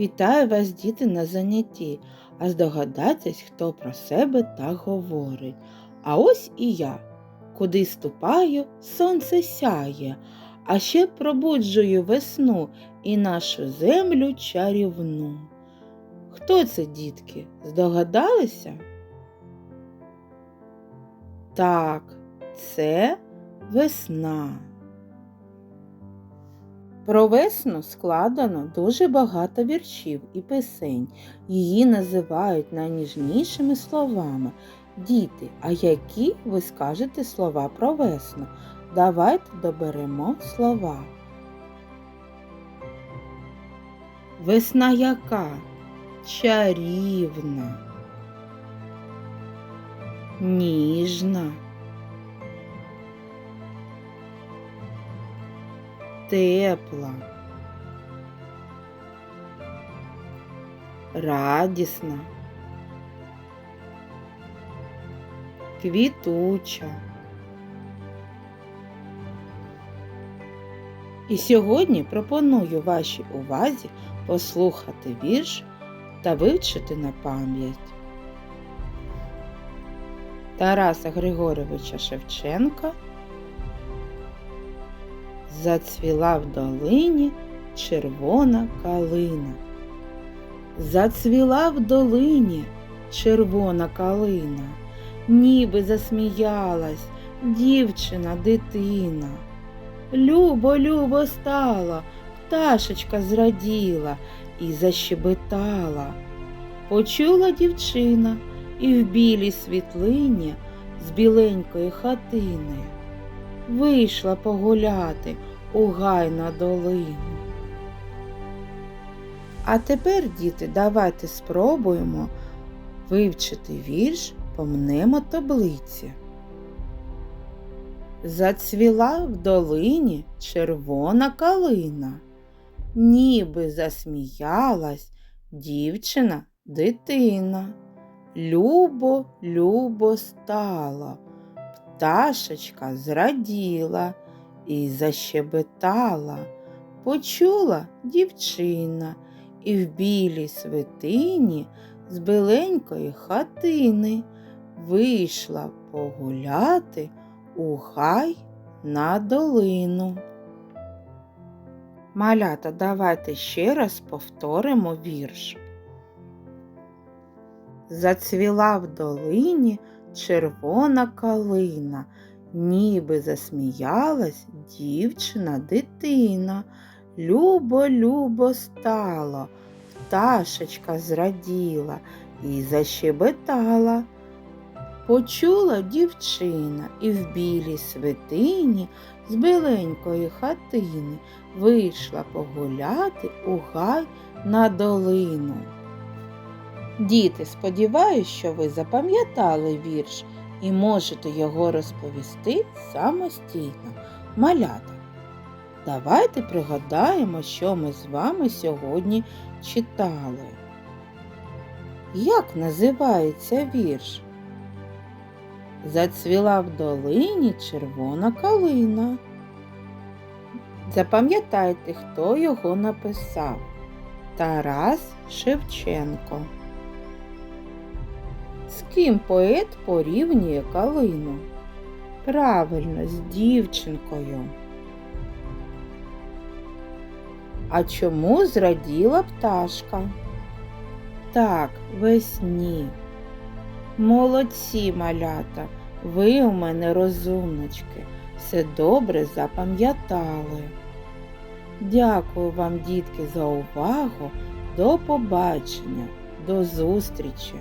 Вітаю вас, діти, на занятті, а здогадайтесь, хто про себе так говорить. А ось і я. Куди ступаю, сонце сяє, а ще пробуджую весну і нашу землю чарівну. Хто це, дітки? Здогадалися? Так, це весна. Про весну складено дуже багато віршів і пісень. Її називають найніжнішими словами. Діти, а які ви скажете слова про весну? Давайте доберемо слова. Весна яка? Чарівна, ніжна. Тепла, радісна, квітуча. І сьогодні пропоную вашій увазі послухати вірш та вивчити на пам'ять. Тараса Григоровича Шевченка Зацвіла в долині червона калина. Зацвіла в долині червона калина, ніби засміялась дівчина дитина. Любо, любо стала, пташечка зраділа і защебетала. Почула дівчина і в білій світлині з біленької хатини вийшла погуляти у гай на долину. А тепер, діти, давайте спробуємо вивчити вірш помнемо таблиці. Зацвіла в долині червона калина, ніби засміялась дівчина дитина. Любо, любо стало пташечка зраділа і защебетала, почула дівчина і в білій свитині з биленької хатини вийшла погуляти у гай на долину. Малята, давайте ще раз повторимо вірш. Зацвіла в долині червона калина, ніби засміялась дівчина дитина. Любо, любо стало, пташечка зраділа і защебетала. Почула дівчина і в білій свитині з біленької хатини вийшла погуляти у гай на долину. Діти, сподіваюсь, що ви запам'ятали вірш і можете його розповісти самостійно. Малята, давайте пригадаємо, що ми з вами сьогодні читали. Як називається вірш? Зацвіла в долині червона калина. Запам'ятайте, хто його написав. Тарас Шевченко. Ким поет порівнює калину? Правильно, з дівчинкою. А чому зраділа пташка? Так, весні. Молодці малята, ви у мене розумнички, все добре запам'ятали. Дякую вам, дітки, за увагу. До побачення, до зустрічі!